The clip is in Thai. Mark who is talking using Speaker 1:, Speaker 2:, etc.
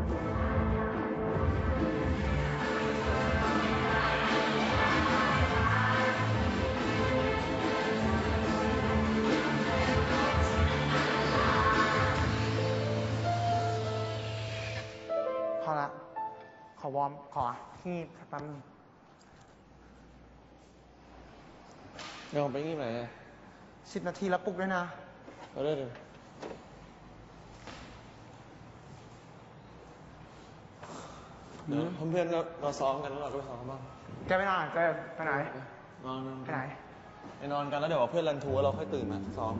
Speaker 1: พอละ ขอวอร์ม ขอที่แป๊บนึง
Speaker 2: เดี๋ยวผมไปงีบไหน
Speaker 1: สิบนาทีแล้วปลุกด้วยนะ
Speaker 2: เอาเย เดี๋ยวเพื่อนๆเราเราซ้อมกันแล้วเราก็ไปซ้อมบ้าง
Speaker 1: แกไปไหนแกไปไหน
Speaker 2: นอนนอน
Speaker 1: ไปไหน
Speaker 2: ไปนอนกันแล้วเดี๋ยวเพื่อนรันทัวร์เราค่อยตื่นมาซ้อม